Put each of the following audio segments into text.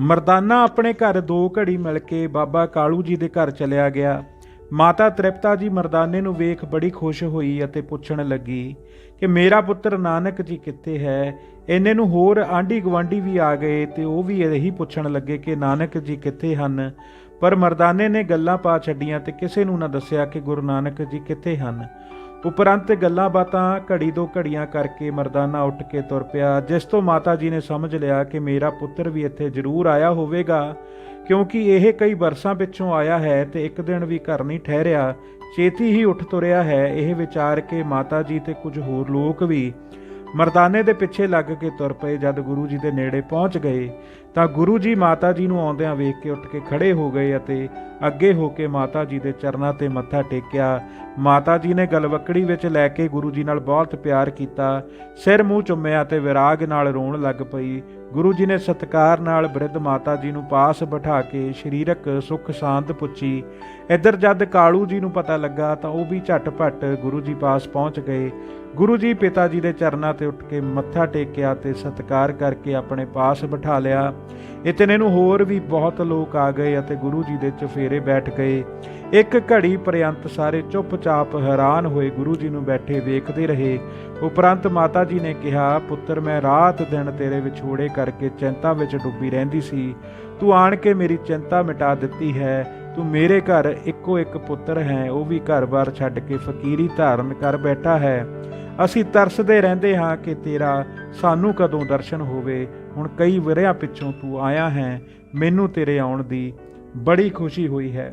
ਮਰਦਾਨਾ ਆਪਣੇ ਘਰ ਦੋ ਘੜੀ ਮਿਲ ਕੇ ਬਾਬਾ ਕਾਲੂ ਜੀ ਦੇ ਘਰ ਚਲਿਆ ਗਿਆ। ਮਾਤਾ ਤ੍ਰਿਪਤਾ ਜੀ ਮਰਦਾਨੇ ਨੂੰ ਵੇਖ ਬੜੀ ਖੁਸ਼ ਹੋਈ ਅਤੇ ਪੁੱਛਣ ਲੱਗੀ ਕਿ ਮੇਰਾ ਪੁੱਤਰ ਨਾਨਕ ਜੀ ਕਿੱਥੇ ਹੈ? ਇੰਨੇ ਨੂੰ ਹੋਰ ਆਂਢੀ ਗਵਾਂਢੀ ਵੀ ਆ ਗਏ ਤੇ ਉਹ ਵੀ ਇਹੀ ਪੁੱਛਣ ਲੱਗੇ ਕਿ ਨਾਨਕ ਜੀ ਕਿੱਥੇ ਹਨ? ਪਰ ਮਰਦਾਨੇ ਨੇ ਗੱਲਾਂ ਪਾ ਛੱਡੀਆਂ ਤੇ ਕਿਸੇ ਨੂੰ ਨਾ ਦੱਸਿਆ ਕਿ ਗੁਰੂ ਨਾਨਕ ਜੀ ਕਿੱਥੇ ਹਨ। ਉਪਰੰਤ ਗੱਲਾਂ ਬਾਤਾਂ ਘੜੀ ਦੋ ਘੜੀਆਂ ਕਰਕੇ ਮਰਦਾਨਾ ਉੱਠ ਕੇ ਤੁਰ ਪਿਆ, ਜਿਸ ਤੋਂ ਮਾਤਾ ਜੀ ਨੇ ਸਮਝ ਲਿਆ ਕਿ ਮੇਰਾ ਪੁੱਤਰ ਵੀ ਇੱਥੇ ਜ਼ਰੂਰ ਆਇਆ ਹੋਵੇਗਾ, ਕਿਉਂਕਿ ਇਹ ਕਈ ਵਰਸਾਂ ਪਿੱਛੋਂ ਆਇਆ ਹੈ ਤੇ ਇੱਕ ਦਿਨ ਵੀ ਘਰ ਨਹੀਂ ਠਹਿਰਿਆ ਛੇਤੀ ਹੀ ਉੱਠ ਤੁਰਿਆ ਹੈ, ਇਹ ਵਿਚਾਰ ਕੇ ਮਾਤਾ ਜੀ ਤੇ ਕੁਝ ਹੋਰ ਲੋਕ ਵੀ ਮਰਦਾਨੇ ਦੇ ਪਿੱਛੇ ਲੱਗ ਕੇ ਤੁਰ ਪਏ। ਜਦ ਗੁਰੂ ਜੀ ਦੇ ਨੇੜੇ ਪਹੁੰਚ ਗਏ, ਤਾਂ ਗੁਰੂ ਜੀ ਮਾਤਾ ਜੀ ਨੂੰ ਆਉਂਦਿਆਂ ਵੇਖ ਕੇ ਉੱਠ ਕੇ ਖੜੇ ਹੋ ਗਏ ਅਤੇ ਅੱਗੇ ਹੋ ਕੇ ਮਾਤਾ ਜੀ ਦੇ ਚਰਨਾਂ ਤੇ ਮੱਥਾ ਟੇਕਿਆ। ਮਾਤਾ ਜੀ ਨੇ ਗਲਵੱਕੜੀ ਵਿੱਚ ਲੈ ਕੇ ਗੁਰੂ ਜੀ ਨਾਲ ਬਹੁਤ ਪਿਆਰ ਕੀਤਾ। ਸਿਰ ਮੂੰਹ ਚੁੰਮਿਆ ਤੇ ਵਿਰਾਗ ਨਾਲ ਰੋਣ ਲੱਗ ਪਈ। ਗੁਰੂ ਜੀ ਨੇ ਸਤਕਾਰ ਨਾਲ ਬ੍ਰਿਧ ਮਾਤਾ ਜੀ ਨੂੰ ਪਾਸ ਬਿਠਾ ਕੇ ਸਰੀਰਕ ਸੁੱਖ ਸ਼ਾਂਤ ਪੁੱਛੀ। ਇੱਧਰ ਜਦ ਕਾਲੂ ਜੀ ਨੂੰ ਪਤਾ ਲੱਗਾ ਤਾਂ ਉਹ ਵੀ ਝਟਪਟ ਗੁਰੂ ਜੀ ਪਾਸ ਪਹੁੰਚ ਗਏ। ਗੁਰੂ ਜੀ ਪਿਤਾ ਜੀ ਦੇ ਚਰਨਾਂ ਤੇ ਉੱਠ ਕੇ ਮੱਥਾ ਟੇਕਿਆ ਤੇ ਸਤਕਾਰ ਕਰਕੇ ਆਪਣੇ ਪਾਸ ਬਿਠਾ ਲਿਆ। ਇਤਨੇ ਨੂੰ ਹੋਰ ਵੀ ਬਹੁਤ ਲੋਕ ਆ ਗਏ ਅਤੇ ਗੁਰੂ ਜੀ ਦੇ ਚਫੇਰੇ ਬੈਠ ਗਏ। ਇੱਕ ਘੜੀ ਪ੍ਰਯੰਤ ਸਾਰੇ ਚੁੱਪਚਾਪ ਹੈਰਾਨ ਹੋਏ ਗੁਰੂ ਜੀ ਨੂੰ ਬੈਠੇ ਵੇਖਦੇ ਰਹੇ। ਉਪਰੰਤ ਮਾਤਾ ਜੀ ਨੇ ਕਿਹਾ, ਪੁੱਤਰ, ਮੈਂ ਰਾਤ ਦਿਨ ਤੇਰੇ ਵਿਛੋੜੇ ਕਰਕੇ ਚਿੰਤਾ ਵਿੱਚ ਡੁੱਬੀ ਰਹਿੰਦੀ ਸੀ। ਤੂੰ ਆਣ ਕੇ ਮੇਰੀ ਚਿੰਤਾ ਮਿਟਾ ਦਿੱਤੀ ਹੈ। ਤੂੰ ਮੇਰੇ ਘਰ ਇੱਕੋ ਇੱਕ ਪੁੱਤਰ ਹੈ, ਉਹ ਵੀ ਘਰ-ਬਾਰ ਛੱਡ ਕੇ ਫਕੀਰੀ ਧਾਰਨ ਕਰ ਬੈਠਾ ਹੈ। ਅਸੀਂ ਤਰਸਦੇ ਰਹਿੰਦੇ ਹਾਂ ਕਿ ਤੇਰਾ ਸਾਨੂੰ ਕਦੋਂ ਦਰਸ਼ਨ ਹੋਵੇ। ਹੁਣ ਕਈ ਵਰਿਆਂ ਪਿੱਛੋਂ ਤੂੰ ਆਇਆ ਹੈ, ਮੈਨੂੰ ਤੇਰੇ ਆਉਣ ਦੀ ਬੜੀ ਖੁਸ਼ੀ ਹੋਈ ਹੈ।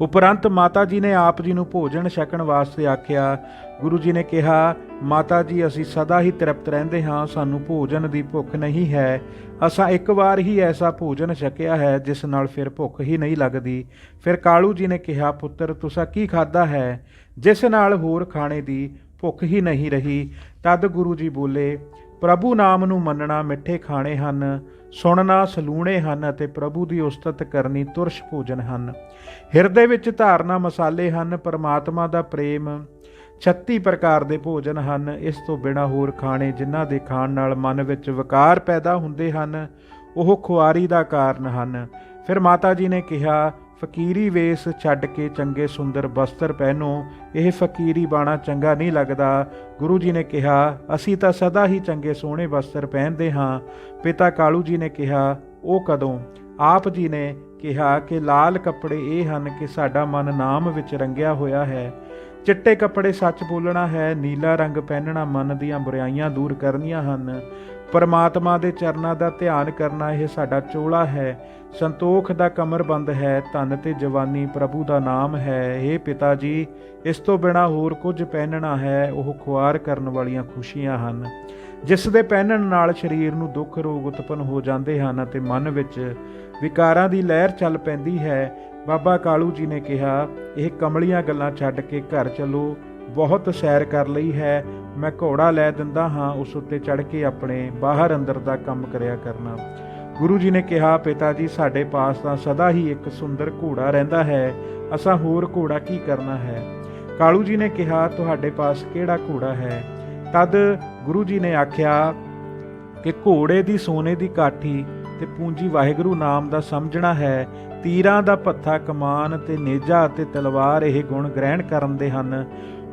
ਉਪਰੰਤ ਮਾਤਾ ਜੀ ਨੇ ਆਪ ਜੀ ਨੂੰ ਭੋਜਨ ਛਕਣ ਵਾਸਤੇ ਆਖਿਆ, ਗੁਰੂ ਜੀ ਨੇ ਕਿਹਾ, ਮਾਤਾ ਜੀ, ਅਸੀਂ ਸਦਾ ਹੀ ਤ੍ਰਿਪਤ ਰਹਿੰਦੇ ਹਾਂ, ਸਾਨੂੰ ਭੋਜਨ ਦੀ ਭੁੱਖ ਨਹੀਂ ਹੈ। ਅਸਾਂ ਇੱਕ ਵਾਰ ਹੀ ਐਸਾ ਭੋਜਨ ਛਕਿਆ ਹੈ, ਜਿਸ ਨਾਲ ਫਿਰ ਭੁੱਖ ਹੀ ਨਹੀਂ ਲੱਗਦੀ। ਫਿਰ ਕਾਲੂ ਜੀ ਨੇ ਕਿਹਾ, ਪੁੱਤਰ, ਤੁਸੀਂ ਕੀ ਖਾਦਾ ਹੈ? ਜਿਸ ਨਾਲ ਹੋਰ ਖਾਣੇ ਦੀ ਭੁੱਖ ਹੀ ਨਹੀਂ ਰਹੀ। ਤਦ ਗੁਰੂ ਜੀ ਬੋਲੇ ਪ੍ਰਭੂ ਨਾਮ ਨੂੰ ਮੰਨਣਾ ਮਿੱਠੇ ਖਾਣੇ ਹਨ, ਸੁਣਨਾ ਸਲੂਣੇ ਹਨ ਅਤੇ ਪ੍ਰਭੂ ਦੀ ਉਸਤਤ ਕਰਨੀ ਤੁਰਸ਼ ਭੋਜਨ ਹਨ। ਹਿਰਦੇ ਵਿੱਚ ਧਾਰਨਾ ਮਸਾਲੇ ਹਨ, ਪਰਮਾਤਮਾ ਦਾ ਪ੍ਰੇਮ 36 ਪ੍ਰਕਾਰ ਦੇ ਭੋਜਨ ਹਨ। ਇਸ ਤੋਂ ਬਿਨਾ ਹੋਰ ਖਾਣੇ ਜਿਨ੍ਹਾਂ ਦੇ ਖਾਣ ਨਾਲ ਮਨ ਵਿੱਚ ਵਿਕਾਰ ਪੈਦਾ ਹੁੰਦੇ ਹਨ, ਉਹ ਖੁਆਰੀ ਦਾ ਕਾਰਨ ਹਨ। ਫਿਰ ਮਾਤਾ ਜੀ ਨੇ ਕਿਹਾ ਫਕੀਰੀ ਵੇਸ ਛੱਡ ਕੇ ਚੰਗੇ ਸੁੰਦਰ ਬਸਤਰ ਪਹਿਨੋ, ਇਹ ਫਕੀਰੀ ਬਾਣਾ ਚੰਗਾ ਨਹੀਂ ਲੱਗਦਾ। ਗੁਰੂ ਜੀ ਨੇ ਕਿਹਾ, ਅਸੀਂ ਤਾਂ ਸਦਾ ਹੀ ਚੰਗੇ ਸੋਹਣੇ ਬਸਤਰ ਪਹਿਨਦੇ ਹਾਂ। ਪਿਤਾ ਕਾਲੂ ਜੀ ਨੇ ਕਿਹਾ, ਉਹ ਕਦੋਂ? ਆਪ ਜੀ ਨੇ ਕਿਹਾ ਕਿ ਲਾਲ ਕੱਪੜੇ ਇਹ ਹਨ ਕਿ ਸਾਡਾ ਮਨ ਨਾਮ ਵਿੱਚ ਰੰਗਿਆ ਹੋਇਆ ਹੈ। ਚਿੱਟੇ ਕੱਪੜੇ ਸੱਚ ਬੋਲਣਾ ਹੈ, ਨੀਲਾ ਰੰਗ ਪਹਿਨਣਾ ਮਨ ਦੀਆਂ ਬੁਰਾਈਆਂ ਦੂਰ ਕਰਨੀਆਂ ਹਨ। ਪਰਮਾਤਮਾ ਦੇ ਚਰਨਾਂ ਦਾ ਧਿਆਨ ਕਰਨਾ ਇਹ ਸਾਡਾ ਚੋਲਾ ਹੈ। ਸੰਤੋਖ ਦਾ ਕਮਰਬੰਦ ਹੈ, ਧਨ ਤੇ ਜਵਾਨੀ ਪ੍ਰਭੂ ਦਾ ਨਾਮ ਹੈ। ਇਹ ਪਿਤਾ ਜੀ ਇਸ ਤੋਂ ਬਿਨਾ ਹੋਰ ਕੁਝ ਪਹਿਨਣਾ ਹੈ, ਉਹ ਖੁਆਰ ਕਰਨ ਵਾਲੀਆਂ ਖੁਸ਼ੀਆਂ ਹਨ। ਜਿਸ ਦੇ ਪਹਿਨਣ ਨਾਲ ਸਰੀਰ ਨੂੰ ਦੁੱਖ ਰੋਗ ਉਤਪਨ ਹੋ ਜਾਂਦੇ ਹਨ ਅਤੇ ਮਨ ਵਿੱਚ ਵਿਕਾਰਾਂ ਦੀ ਲਹਿਰ ਚੱਲ ਪੈਂਦੀ ਹੈ। ਬਾਬਾ ਕਾਲੂ ਜੀ ਨੇ ਕਿਹਾ, ਇਹ ਕਮਲੀਆਂ ਗੱਲਾਂ ਛੱਡ ਕੇ ਘਰ ਚੱਲੋ, ਬਹੁਤ ਸੈਰ ਕਰ ਲਈ ਹੈ ਮੈਂ ਘੋੜਾ ਲੈ ਦਿੰਦਾ ਹਾਂ, ਉਸ ਉੱਤੇ ਚੜ ਕੇ ਆਪਣੇ ਬਾਹਰ ਅੰਦਰ ਦਾ ਕੰਮ ਕਰਿਆ ਕਰਨਾ। ਗੁਰੂ ਜੀ ਨੇ ਕਿਹਾ, ਪਿਤਾ ਜੀ, ਸਾਡੇ ਪਾਸ ਤਾਂ ਸਦਾ ਹੀ ਇੱਕ ਸੁੰਦਰ ਘੋੜਾ ਰਹਿੰਦਾ ਹੈ, ਅਸਾਂ ਹੋਰ ਘੋੜਾ ਕੀ ਕਰਨਾ ਹੈ? ਕਾਲੂ ਜੀ ਨੇ ਕਿਹਾ, ਤੁਹਾਡੇ ਪਾਸ ਕਿਹੜਾ ਘੋੜਾ ਹੈ? ਤਦ ਗੁਰੂ ਜੀ ਨੇ ਆਖਿਆ ਕਿ ਘੋੜੇ ਦੀ ਸੋਨੇ ਦੀ ਕਾਠੀ ਤੇ ਪੂੰਜੀ ਵਾਹਿਗੁਰੂ ਨਾਮ ਦਾ ਸਮਝਣਾ ਹੈ, ਤੀਰਾਂ ਦਾ ਪੱਥਾ ਕਮਾਨ ਤੇ ਨੇਜਾ ਅਤੇ ਤਲਵਾਰ ਇਹ ਗੁਣ ਗ੍ਰਹਿਣ ਕਰਨ ਦੇ ਹਨ।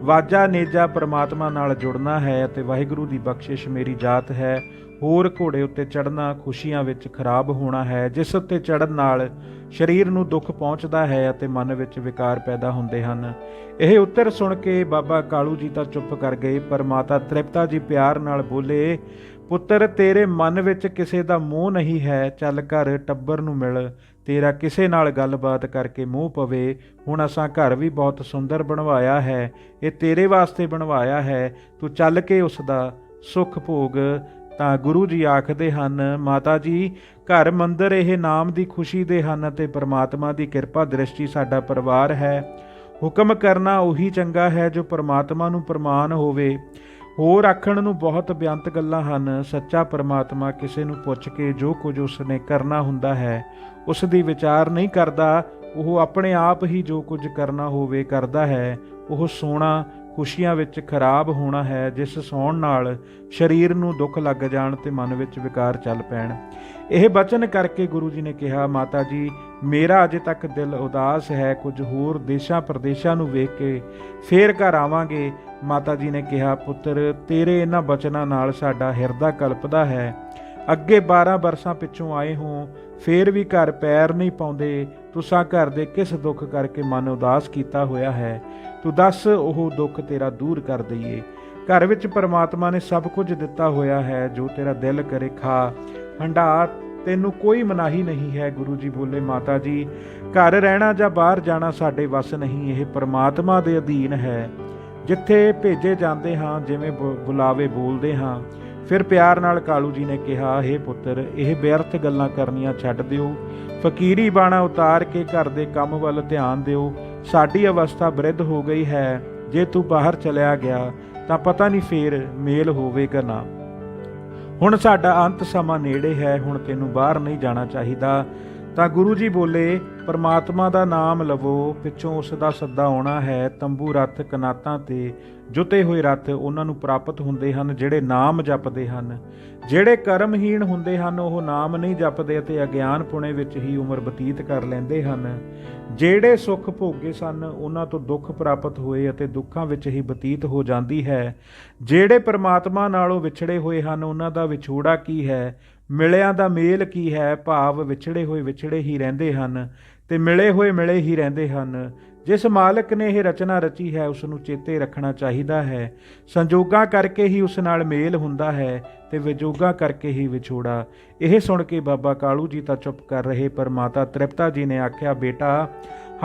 ਵਾਜਾ ਨੇਜਾ ਪ੍ਰਮਾਤਮਾ ਨਾਲ ਜੁੜਨਾ ਹੈ ਅਤੇ ਵਾਹਿਗੁਰੂ ਦੀ ਬਖਸ਼ਿਸ਼ ਮੇਰੀ ਜਾਤ ਹੈ। ਹੋਰ ਘੋੜੇ ਉੱਤੇ ਚੜਨਾ ਖੁਸ਼ੀਆਂ ਵਿੱਚ ਖਰਾਬ ਹੋਣਾ ਹੈ। ਜਿਸ ਉੱਤੇ ਚੜਨ ਨਾਲ ਸਰੀਰ ਨੂੰ ਦੁੱਖ ਪਹੁੰਚਦਾ ਹੈ ਅਤੇ ਮਨ ਵਿੱਚ ਵਿਕਾਰ ਪੈਦਾ ਹੁੰਦੇ ਹਨ। ਇਹ ਉੱਤਰ ਸੁਣ ਕੇ ਬਾਬਾ ਕਾਲੂ ਜੀ ਤਾਂ ਚੁੱਪ ਕਰ ਗਏ, ਪਰ ਮਾਤਾ ਤ੍ਰਿਪਤਾ ਜੀ ਪਿਆਰ ਨਾਲ ਬੋਲੇ, ਪੁੱਤਰ, ਤੇਰੇ ਮਨ ਵਿੱਚ ਕਿਸੇ ਦਾ ਮੋਹ ਨਹੀਂ ਹੈ, ਚੱਲ ਘਰ ਟੱਬਰ ਨੂੰ ਮਿਲ। ਤੇਰਾ ਕਿਸੇ ਨਾਲ ਗੱਲਬਾਤ ਕਰਕੇ ਮੂੰਹ ਪਵੇ। ਹੁਣ ਅਸਾਂ ਘਰ ਵੀ ਬਹੁਤ ਸੁੰਦਰ ਬਣਵਾਇਆ ਹੈ। ਇਹ ਤੇਰੇ ਵਾਸਤੇ ਬਣਵਾਇਆ ਹੈ। ਤੂੰ ਚੱਲ ਕੇ ਉਸ ਦਾ ਸੁਖ ਭੋਗ। ਤਾਂ ਗੁਰੂ ਜੀ ਆਖਦੇ ਹਨ, ਮਾਤਾ ਜੀ, ਘਰ ਮੰਦਰ ਇਹ ਨਾਮ ਦੀ ਖੁਸ਼ੀ ਦੇ ਹਨ ਅਤੇ ਪ੍ਰਮਾਤਮਾ ਦੀ ਕਿਰਪਾ ਦ੍ਰਿਸ਼ਟੀ ਸਾਡਾ ਪਰਿਵਾਰ ਹੈ। ਹੁਕਮ ਕਰਨਾ ਉਹੀ ਚੰਗਾ ਹੈ ਜੋ ਪ੍ਰਮਾਤਮਾ ਨੂੰ ਪ੍ਰਮਾਨ ਹੋਵੇ। ਹੋਰ ਆਖਣ ਨੂੰ ਬਹੁਤ ਬਿਆੰਤ ਗੱਲਾਂ ਹਨ। ਸੱਚਾ ਪਰਮਾਤਮਾ ਕਿਸੇ ਨੂੰ ਪੁੱਛ ਕੇ ਜੋ ਕੁਝ ਉਸਨੇ ਕਰਨਾ ਹੁੰਦਾ ਹੈ, ਉਸ ਦੀ ਵਿਚਾਰ ਨਹੀਂ ਕਰਦਾ। ਉਹ ਆਪਣੇ ਆਪ ਹੀ ਜੋ ਕੁਝ ਕਰਨਾ ਹੋਵੇ ਕਰਦਾ ਹੈ। ਉਹ ਸੋਨਾ ਖੁਸ਼ੀਆਂ ਵਿੱਚ ਖਰਾਬ ਹੋਣਾ ਹੈ, ਜਿਸ ਸੌਣ ਨਾਲ ਸਰੀਰ ਨੂੰ ਦੁੱਖ ਲੱਗ ਜਾਣ ਤੇ ਮਨ ਵਿੱਚ ਵਿਕਾਰ ਚੱਲ ਪੈਣ। ਇਹ ਬਚਨ ਕਰਕੇ ਗੁਰੂ ਜੀ ਨੇ ਕਿਹਾ, ਮਾਤਾ ਜੀ, ਮੇਰਾ ਅਜੇ ਤੱਕ ਦਿਲ ਉਦਾਸ ਹੈ, ਕੁਝ ਹੋਰ ਦੇਸ਼ਾਂ ਪ੍ਰਦੇਸ਼ਾਂ ਨੂੰ ਵੇਖ ਕੇ ਫੇਰ ਘਰ ਆਵਾਂਗੇ। ਮਾਤਾ ਜੀ ਨੇ ਕਿਹਾ, ਪੁੱਤਰ, ਤੇਰੇ ਇਹਨਾਂ ਬਚਨਾਂ ਨਾਲ ਸਾਡਾ ਹਿਰਦਾ ਕਲਪਦਾ ਹੈ। ਅੱਗੇ 12 ਬਰਸਾਂ ਪਿੱਛੋਂ ਆਏ ਹੋ, ਫੇਰ ਵੀ ਘਰ ਪੈਰ ਨਹੀਂ ਪਾਉਂਦੇ ਤੁਸਾਂ ਘਰ ਦੇ ਕਿਸ ਦੁੱਖ ਕਰਕੇ ਮਨ ਉਦਾਸ ਕੀਤਾ ਹੋਇਆ ਹੈ? ਤੂੰ ਦੱਸ, ਉਹ ਦੁੱਖ ਤੇਰਾ ਦੂਰ ਕਰ ਦਈਏ। ਘਰ ਵਿੱਚ ਪਰਮਾਤਮਾ ਨੇ ਸਭ ਕੁਝ ਦਿੱਤਾ ਹੋਇਆ ਹੈ, ਜੋ ਤੇਰਾ ਦਿਲ ਕਰੇ ਖਾ। ਹੰਡਾ, ਤੈਨੂੰ ਕੋਈ ਮਨਾਹੀ ਨਹੀਂ ਹੈ, ਗੁਰੂ ਜੀ ਬੋਲੇ ਮਾਤਾ ਜੀ। ਘਰ ਰਹਿਣਾ ਜਾਂ ਬਾਹਰ ਜਾਣਾ ਸਾਡੇ ਵੱਸ ਨਹੀਂ, ਇਹ ਪਰਮਾਤਮਾ ਦੇ ਅਧੀਨ ਹੈ। ਜਿੱਥੇ ਭੇਜੇ ਜਾਂਦੇ ਹਾਂ, ਜਿਵੇਂ ਬੁ- ਬੁਲਾਵੇ ਬੋਲਦੇ ਹਾਂ। ਫਿਰ ਪਿਆਰ ਨਾਲ ਕਾਲੂ ਜੀ ਨੇ ਕਿਹਾ हे ਪੁੱਤਰ, ਇਹ ਬੇਅਰਥ ਗੱਲਾਂ ਕਰਨੀਆਂ ਛੱਡ ਦਿਓ। ਫਕੀਰੀ ਬਾਣਾ ਉਤਾਰ ਕੇ ਘਰ ਦੇ ਕੰਮ ਵੱਲ ਧਿਆਨ ਦਿਓ। ਸਾਡੀ ਅਵਸਥਾ ਬ੍ਰਿਧ ਹੋ ਗਈ ਹੈ। ਜੇ ਤੂੰ ਬਾਹਰ ਚਲਿਆ ਗਿਆ, ਤਾਂ ਪਤਾ ਨਹੀਂ ਫੇਰ ਮੇਲ ਹੋਵੇਗਾ ਨਾ। ਹੁਣ ਸਾਡਾ ਅੰਤ ਸਮਾਂ ਨੇੜੇ ਹੈ, ਹੁਣ ਤੈਨੂੰ ਬਾਹਰ ਨਹੀਂ ਜਾਣਾ ਚਾਹੀਦਾ। ਤਾਂ ਗੁਰੂ ਜੀ ਬੋਲੇ ਪਰਮਾਤਮਾ ਦਾ ਨਾਮ ਲਵੋ, ਪਿੱਛੋਂ ਉਸ ਦਾ ਸੱਦਾ ਆਉਣਾ ਹੈ, ਤੰਬੂ ਰੱਥ ਕਨਾਤਾਂ ਤੇ ਜੁਤੇ ਹੋਏ ਰੱਥ ਉਹਨਾਂ ਨੂੰ ਪ੍ਰਾਪਤ ਹੁੰਦੇ ਹਨ, ਜਿਹੜੇ ਨਾਮ ਜਪਦੇ ਹਨ। ਜਿਹੜੇ ਕਰਮਹੀਣ ਹੁੰਦੇ ਹਨ, ਉਹ ਨਾਮ ਨਹੀਂ ਜਪਦੇ ਅਤੇ ਅਗਿਆਨ ਪੁਣੇ ਵਿੱਚ ਹੀ ਉਮਰ ਬਤੀਤ ਕਰ ਲੈਂਦੇ ਹਨ। ਜਿਹੜੇ ਸੁੱਖ ਭੋਗੇ ਸਨ, ਉਹਨਾਂ ਤੋਂ ਦੁੱਖ ਪ੍ਰਾਪਤ ਹੋਏ ਅਤੇ ਦੁੱਖਾਂ ਵਿੱਚ ਹੀ ਬਤੀਤ ਹੋ ਜਾਂਦੀ ਹੈ। ਜਿਹੜੇ ਪਰਮਾਤਮਾ ਨਾਲੋਂ ਵਿਛੜੇ ਹੋਏ ਹਨ, ਉਹਨਾਂ ਦਾ ਵਿਛੋੜਾ ਕੀ ਹੈ? ਮਿਲਿਆਂ ਦਾ ਮੇਲ ਕੀ ਹੈ? ਭਾਵ ਵਿਛੜੇ ਹੋਏ ਵਿਛੜੇ ਹੀ ਰਹਿੰਦੇ ਹਨ। ਤੇ ਮਿਲੇ ਹੋਏ ਮਿਲੇ ਹੀ ਰਹਿੰਦੇ ਹਨ। ਜਿਸ ਮਾਲਕ ਨੇ ਇਹ ਰਚਨਾ ਰਚੀ ਹੈ ਉਸ ਨੂੰ ਚੇਤੇ ਰੱਖਣਾ ਚਾਹੀਦਾ ਹੈ। ਸੰਜੋਗਾਂ ਕਰਕੇ ਹੀ ਉਸ ਨਾਲ ਮੇਲ ਹੁੰਦਾ ਹੈ ਤੇ ਵਿਜੋਗਾਂ ਕਰਕੇ ਹੀ ਵਿਛੋੜਾ। ਇਹ ਸੁਣ ਕੇ ਬਾਬਾ ਕਾਲੂ ਜੀ ਤਾਂ ਚੁੱਪ ਕਰ ਰਹੇ, ਪਰ ਮਾਤਾ ਤ੍ਰਿਪਤਾ ਜੀ ਨੇ ਆਖਿਆ, ਬੇਟਾ,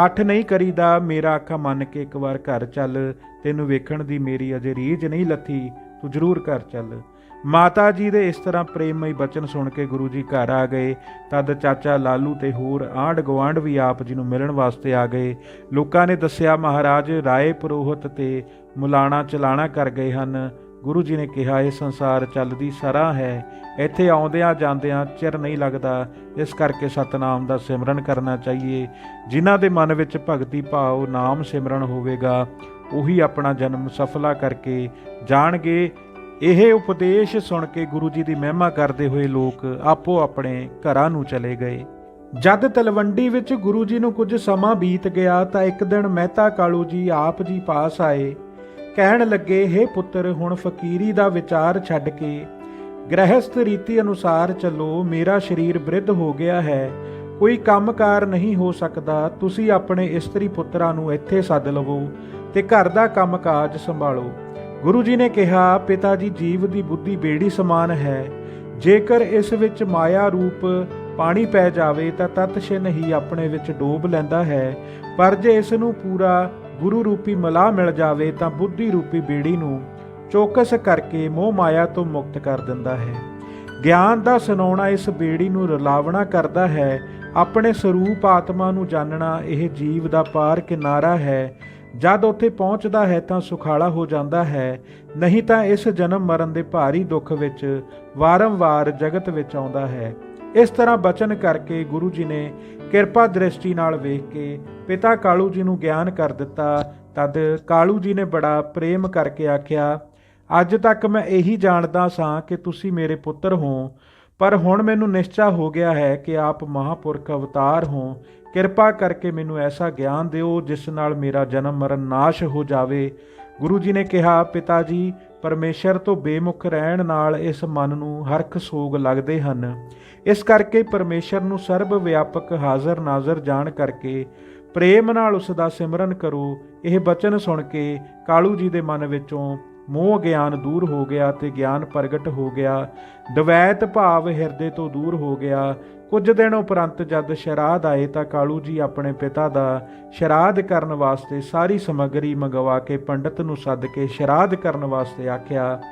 ਹੱਠ ਨਹੀਂ ਕਰੀਦਾ, ਮੇਰਾ ਆਖਾ ਮੰਨ ਕੇ ਇੱਕ ਵਾਰ ਘਰ ਚੱਲ। ਤੈਨੂੰ ਵੇਖਣ ਦੀ ਮੇਰੀ ਅਜੇ ਰੀਝ ਨਹੀਂ ਲੱਥੀ, ਤੂੰ ਜ਼ਰੂਰ ਘਰ ਚੱਲ। ਮਾਤਾ ਜੀ ਦੇ ਇਸ ਤਰ੍ਹਾਂ ਪ੍ਰੇਮਮਈ ਬਚਨ ਸੁਣ ਕੇ ਗੁਰੂ ਜੀ ਘਰ ਆ ਗਏ। ਤਦ ਚਾਚਾ ਲਾਲੂ ਤੇ ਹੋਰ ਆਂਢ ਗੁਆਂਢ ਵੀ ਆਪ ਜੀ ਨੂੰ ਮਿਲਣ ਵਾਸਤੇ ਆ ਗਏ। ਲੋਕਾਂ ਨੇ ਦੱਸਿਆ, ਮਹਾਰਾਜ, ਰਾਏ ਪੁਰੋਹਿਤ ਤੇ ਮੁਲਾਣਾ ਚਲਾਣਾ ਕਰ ਗਏ ਹਨ। ਗੁਰੂ ਜੀ ਨੇ ਕਿਹਾ, ਇਹ ਸੰਸਾਰ ਚੱਲਦੀ ਸਰਾ ਹੈ। ਇੱਥੇ ਆਉਂਦਿਆਂ ਜਾਂਦਿਆਂ ਚਿਰ ਨਹੀਂ ਲੱਗਦਾ। ਇਸ ਕਰਕੇ ਸਤਨਾਮ ਦਾ ਸਿਮਰਨ ਕਰਨਾ ਚਾਹੀਏ। ਜਿਨ੍ਹਾਂ ਦੇ ਮਨ ਵਿੱਚ ਭਗਤੀ ਭਾਵ ਨਾਮ ਸਿਮਰਨ ਹੋਵੇਗਾ, ਉਹੀ ਆਪਣਾ ਜਨਮ ਸਫਲਾ ਕਰਕੇ ਜਾਣਗੇ। ਇਹ ਉਪਦੇਸ਼ ਸੁਣ ਕੇ ਗੁਰੂ ਜੀ ਦੀ ਮਹਿਮਾ ਕਰਦੇ ਹੋਏ ਲੋਕ ਆਪੋ ਆਪਣੇ ਘਰਾਂ ਨੂੰ ਚਲੇ ਗਏ। ਜਦ ਤਲਵੰਡੀ ਵਿੱਚ ਗੁਰੂ ਜੀ ਨੂੰ ਕੁਝ ਸਮਾਂ ਬੀਤ ਗਿਆ ਤਾਂ ਇੱਕ ਦਿਨ ਮਹਿਤਾ ਕਾਲੂ ਜੀ ਆਪ ਜੀ ਪਾਸ ਆਏ। ਕਹਿਣ ਲੱਗੇ हे ਪੁੱਤਰ, ਹੁਣ ਫਕੀਰੀ ਦਾ ਵਿਚਾਰ ਛੱਡ ਕੇ ਗ੍ਰਹਿਸਥ ਰੀਤੀ ਅਨੁਸਾਰ ਚੱਲੋ, ਮੇਰਾ ਸਰੀਰ ਬ੍ਰਿਧ ਹੋ ਗਿਆ ਹੈ, ਕੋਈ ਕੰਮਕਾਰ ਨਹੀਂ ਹੋ ਸਕਦਾ, ਤੁਸੀਂ ਆਪਣੇ ਇਸਤਰੀ ਪੁੱਤਰਾਂ ਨੂੰ ਇੱਥੇ ਸੱਦ ਲਵੋ ਤੇ ਘਰ ਦਾ ਕੰਮਕਾਜ ਸੰਭਾਲੋ। ਗੁਰੂ ਜੀ ਨੇ ਕਿਹਾ, ਪਿਤਾ ਜੀ, ਜੀਵ ਦੀ ਬੁੱਧੀ ਬੇੜੀ ਸਮਾਨ ਹੈ। ਜੇਕਰ ਇਸ ਵਿੱਚ ਮਾਇਆ ਰੂਪ ਪਾਣੀ ਪੈ ਜਾਵੇ, ਤਾਂ ਤਤਸ਼ਿਨ ਹੀ ਆਪਣੇ ਵਿੱਚ ਡੋਬ ਲੈਂਦਾ ਹੈ। ਪਰ ਜੇ ਇਸ ਨੂੰ ਪੂਰਾ ਗੁਰੂ ਰੂਪੀ ਮਲਾ ਮਿਲ ਜਾਵੇ, ਤਾਂ ਬੁੱਧੀ ਰੂਪੀ ਬੇੜੀ ਨੂੰ ਚੌਕਸ ਕਰਕੇ ਮੋਹ ਮਾਇਆ ਤੋਂ ਮੁਕਤ ਕਰ ਦਿੰਦਾ ਹੈ। ਗਿਆਨ ਦਾ ਸੁਣਾਉਣਾ ਇਸ ਬੇੜੀ ਨੂੰ ਰਲਾਵਣਾ ਕਰਦਾ ਹੈ। ਆਪਣੇ ਸਰੂਪ ਆਤਮਾ ਨੂੰ ਜਾਣਨਾ ਇਹ ਜੀਵ ਦਾ ਪਾਰ ਕਿਨਾਰਾ ਹੈ। ਜਦ ਉੱਥੇ ਪਹੁੰਚਦਾ ਹੈ ਤਾਂ ਸੁਖਾਲਾ ਹੋ ਜਾਂਦਾ ਹੈ। ਨਹੀਂ ਤਾਂ ਇਸ ਜਨਮ ਮਰਨ ਦੇ ਭਾਰੀ ਦੁੱਖ ਵਿੱਚ ਵਾਰੰਵਾਰ ਜਗਤ ਵਿੱਚ ਆਉਂਦਾ ਹੈ। ਇਸ ਤਰ੍ਹਾਂ ਬਚਨ ਕਰਕੇ ਗੁਰੂ ਜੀ ਨੇ ਕਿਰਪਾ ਦ੍ਰਿਸ਼ਟੀ ਨਾਲ ਵੇਖ ਕੇ ਪਿਤਾ ਕਾਲੂ ਜੀ ਨੂੰ ਗਿਆਨ ਕਰ ਦਿੱਤਾ। ਤਦ ਕਾਲੂ ਜੀ ਨੇ ਬੜਾ ਪ੍ਰੇਮ ਕਰਕੇ ਆਖਿਆ, ਅੱਜ ਤੱਕ ਮੈਂ ਇਹੀ ਜਾਣਦਾ ਸਾਂ ਕਿ ਤੁਸੀਂ ਮੇਰੇ ਪੁੱਤਰ ਹੋ। ਪਰ ਹੁਣ ਮੈਨੂੰ ਨਿਸ਼ਚਾ ਹੋ ਗਿਆ ਹੈ ਕਿ ਆਪ ਮਹਾਪੁਰਖ ਅਵਤਾਰ ਹੋ, ਕਿਰਪਾ ਕਰਕੇ ਮੈਨੂੰ ਐਸਾ ਗਿਆਨ ਦਿਓ ਜਿਸ ਨਾਲ ਮੇਰਾ ਜਨਮ ਮਰਨ ਨਾਸ਼ ਹੋ ਜਾਵੇ। ਗੁਰੂ ਜੀ ਨੇ ਕਿਹਾ ਪਿਤਾ ਜੀ ਪਰਮੇਸ਼ਰ ਤੋਂ ਬੇਮੁਖ ਰਹਿਣ ਨਾਲ ਇਸ ਮਨ ਨੂੰ ਹਰਖ ਸੋਗ ਲੱਗਦੇ ਹਨ। ਇਸ ਕਰਕੇ ਪਰਮੇਸ਼ਰ ਨੂੰ ਸਰਬ ਵਿਆਪਕ ਹਾਜ਼ਰ ਨਾਜ਼ਰ ਜਾਣ ਕਰਕੇ ਪ੍ਰੇਮ ਨਾਲ ਉਸ ਦਾ ਸਿਮਰਨ ਕਰੋ। ਇਹ ਬਚਨ ਸੁਣ ਕੇ ਕਾਲੂ ਜੀ ਦੇ ਮਨ ਵਿੱਚੋਂ ਮੋਹ ਗਿਆਨ ਦੂਰ ਹੋ ਗਿਆ ਤੇ ਗਿਆਨ ਪ੍ਰਗਟ ਹੋ ਗਿਆ। ਦਵੈਤ ਭਾਵ ਹਿਰਦੇ ਤੋਂ ਦੂਰ ਹੋ ਗਿਆ। ਕੁਝ ਦਿਨ ਉਪਰੰਤ ਜਦ ਸ਼ਰਾਧ ਆਏ ਤਾਂ ਕਾਲੂ ਜੀ ਆਪਣੇ ਪਿਤਾ ਦਾ ਸ਼ਰਾਧ ਕਰਨ ਵਾਸਤੇ ਸਾਰੀ ਸਮੱਗਰੀ ਮੰਗਵਾ ਕੇ ਪੰਡਤ ਨੂੰ ਸੱਦ ਕੇ ਸ਼ਰਾਧ ਕਰਨ ਵਾਸਤੇ ਆਖਿਆ।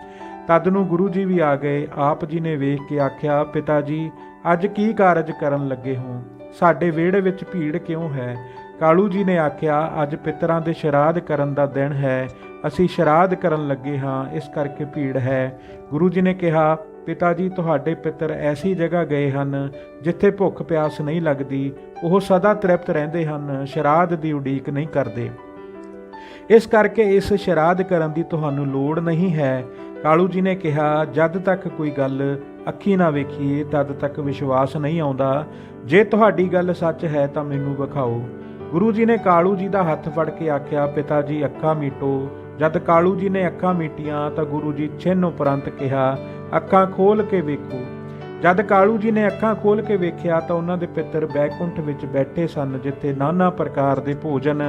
ਤਦ ਨੂੰ ਗੁਰੂ ਜੀ ਵੀ ਆ ਗਏ। ਆਪ ਜੀ ਨੇ ਵੇਖ ਕੇ ਆਖਿਆ, ਪਿਤਾ ਜੀ, ਅੱਜ ਕੀ ਕਾਰਜ ਕਰਨ ਲੱਗੇ ਹੋ? ਸਾਡੇ ਵਿਹੜੇ ਵਿੱਚ ਭੀੜ ਕਿਉਂ ਹੈ? ਕਾਲੂ ਜੀ ਨੇ ਆਖਿਆ, ਅੱਜ ਪਿਤਰਾਂ ਦੇ ਸ਼ਰਾਧ ਕਰਨ ਦਾ ਦਿਨ ਹੈ। ਅਸੀਂ ਸ਼ਰਾਧ ਕਰਨ ਲੱਗੇ ਹਾਂ, ਇਸ ਕਰਕੇ ਭੀੜ ਹੈ। ਗੁਰੂ ਜੀ ਨੇ ਕਿਹਾ, ਪਿਤਾ ਜੀ, ਤੁਹਾਡੇ ਪਿੱਤਰ ਐਸੀ ਜਗ੍ਹਾ ਗਏ ਹਨ ਜਿੱਥੇ ਭੁੱਖ ਪਿਆਸ ਨਹੀਂ ਲੱਗਦੀ, ਉਹ ਸਦਾ ਤ੍ਰਿਪਤ ਰਹਿੰਦੇ ਹਨ, ਸ਼ਰਾਧ ਦੀ ਉਡੀਕ ਨਹੀਂ ਕਰਦੇ। ਇਸ ਕਰਕੇ ਇਸ ਸ਼ਰਾਧ ਕਰਨ ਦੀ ਤੁਹਾਨੂੰ ਲੋੜ ਨਹੀਂ ਹੈ। ਕਾਲੂ ਜੀ ਨੇ ਕਿਹਾ, ਜਦ ਤੱਕ ਕੋਈ ਗੱਲ ਅੱਖੀ ਨਾ ਵੇਖੀਏ, ਤਦ ਤੱਕ ਵਿਸ਼ਵਾਸ ਨਹੀਂ ਆਉਂਦਾ। ਜੇ ਤੁਹਾਡੀ ਗੱਲ ਸੱਚ ਹੈ, ਤਾਂ ਮੈਨੂੰ ਵਿਖਾਓ। ਗੁਰੂ ਜੀ ਨੇ ਕਾਲੂ ਜੀ ਦਾ ਹੱਥ ਫੜ ਕੇ ਆਖਿਆ, ਪਿਤਾ ਜੀ, ਅੱਖਾਂ ਮੀਟੋ। ਜਦ ਕਾਲੂ ਜੀ ਨੇ ਅੱਖਾਂ ਮੀਟੀਆਂ ਤਾਂ ਗੁਰੂ ਜੀ ਛਿੰਨ ਉਪਰੰਤ ਕਿਹਾ, ਅੱਖਾਂ ਖੋਲ ਕੇ ਵੇਖੋ। ਜਦ ਕਾਲੂ ਜੀ ਨੇ ਅੱਖਾਂ ਖੋਲ ਕੇ ਵੇਖਿਆ ਤਾਂ ਉਹਨਾਂ ਦੇ ਪਿੱਤਰ ਬੈਕੁੰਠ ਵਿੱਚ ਬੈਠੇ ਸਨ, ਜਿੱਥੇ ਨਾਨਾ ਪ੍ਰਕਾਰ ਦੇ ਭੋਜਨ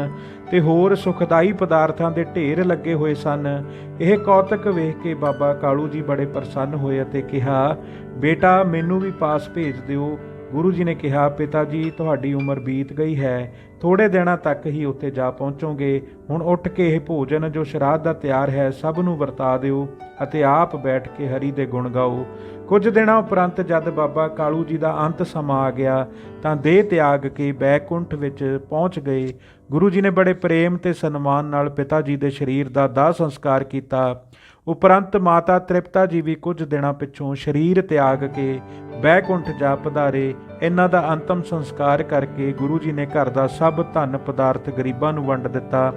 ਤੇ ਹੋਰ ਸੁਖਦਾਈ ਪਦਾਰਥਾਂ ਦੇ ਢੇਰ ਲੱਗੇ ਹੋਏ ਸਨ। ਇਹ ਕੌਤਕ ਵੇਖ ਕੇ ਬਾਬਾ ਕਾਲੂ ਜੀ ਬੜੇ ਪ੍ਰਸੰਨ ਹੋਏ ਅਤੇ ਕਿਹਾ, ਬੇਟਾ, ਮੈਨੂੰ ਵੀ ਪਾਸ ਭੇਜ ਦਿਓ। ਗੁਰੂ ਜੀ ਨੇ ਕਿਹਾ, ਪਿਤਾ ਜੀ, ਤੁਹਾਡੀ ਉਮਰ ਬੀਤ ਗਈ ਹੈ ਥੋੜੇ ਦਿਨਾਂ ਤੱਕ ਹੀ ਉੱਥੇ ਜਾ ਪਹੁੰਚੋਗੇ। ਹੁਣ ਉੱਠ ਕੇ ਇਹ ਭੋਜਨ ਜੋ ਸ਼ਰਾਧ ਦਾ ਤਿਆਰ ਹੈ, ਸਭ ਨੂੰ ਵਰਤਾ ਦਿਓ ਅਤੇ ਆਪ ਬੈਠ ਕੇ ਹਰੀ ਦੇ ਗੁਣ ਗਾਓ। ਕੁਝ ਦਿਨਾਂ ਉਪਰੰਤ ਜਦ ਬਾਬਾ ਕਾਲੂ ਜੀ ਦਾ ਅੰਤ ਸਮਾਂ ਆ ਗਿਆ, ਤਾਂ ਦੇਹ ਤਿਆਗ ਕੇ ਬੈਕੁੰਠ ਵਿੱਚ ਪਹੁੰਚ ਗਏ। ਗੁਰੂ ਜੀ ਨੇ ਬੜੇ ਪ੍ਰੇਮ ਤੇ ਸਨਮਾਨ ਨਾਲ ਪਿਤਾ ਜੀ ਦੇ ਸਰੀਰ ਦਾ ਦਾਹ ਸੰਸਕਾਰ ਕੀਤਾ। ਉਪਰੰਤ ਮਾਤਾ ਤ੍ਰਿਪਤਾ ਜੀ ਵੀ ਕੁਝ ਦਿਨਾਂ ਪਿੱਛੋਂ ਸਰੀਰ ਤਿਆਗ ਕੇ ਬੈਕੁੰਠ ਜਾ ਪਧਾਰੇ ਇਹਨਾਂ ਦਾ ਅੰਤਮ ਸੰਸਕਾਰ ਕਰਕੇ ਗੁਰੂ ਜੀ ਨੇ ਘਰ ਦਾ ਸਭ ਧਨ ਪਦਾਰਥ ਗਰੀਬਾਂ ਨੂੰ ਵੰਡ ਦਿੱਤਾ।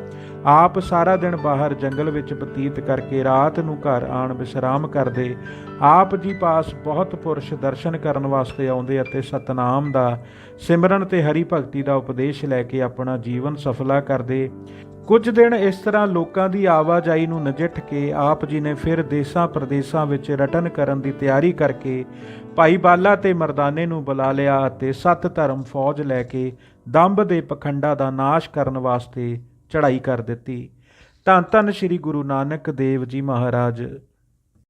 ਆਪ ਸਾਰਾ ਦਿਨ ਬਾਹਰ ਜੰਗਲ ਵਿੱਚ ਬਤੀਤ ਕਰਕੇ ਰਾਤ ਨੂੰ ਘਰ ਆਣ ਵਿਸ਼ਰਾਮ ਕਰਦੇ। ਆਪ ਜੀ ਪਾਸ ਬਹੁਤ ਪੁਰਸ਼ ਦਰਸ਼ਨ ਕਰਨ ਵਾਸਤੇ ਆਉਂਦੇ ਅਤੇ ਸਤਨਾਮ ਦਾ ਸਿਮਰਨ ਤੇ ਹਰੀ ਭਗਤੀ ਦਾ ਉਪਦੇਸ਼ ਲੈ ਕੇ ਆਪਣਾ ਜੀਵਨ ਸਫਲਾ ਕਰਦੇ। ਕੁਝ ਦਿਨ ਇਸ ਤਰ੍ਹਾਂ ਲੋਕਾਂ ਦੀ ਆਵਾਜਾਈ ਨੂੰ ਨਜਿੱਠ ਕੇ ਆਪ ਜੀ ਨੇ ਫਿਰ ਦੇਸਾਂ ਪ੍ਰਦੇਸਾਂ ਵਿੱਚ ਰਟਨ ਕਰਨ ਦੀ ਤਿਆਰੀ ਕਰਕੇ ਭਾਈ ਬਾਲਾ ਤੇ ਮਰਦਾਨੇ ਨੂੰ ਬੁਲਾ ਲਿਆ ਅਤੇ ਸੱਤ ਧਰਮ ਫੌਜ ਲੈ ਕੇ ਦੰਭ ਦੇ ਪਖੰਡਾ ਦਾ ਨਾਸ਼ ਕਰਨ ਵਾਸਤੇ ਚੜ੍ਹਾਈ ਕਰ ਦਿੱਤੀ। ਧੰਨ ਧੰਨ ਸ੍ਰੀ ਗੁਰੂ ਨਾਨਕ ਦੇਵ ਜੀ ਮਹਾਰਾਜ।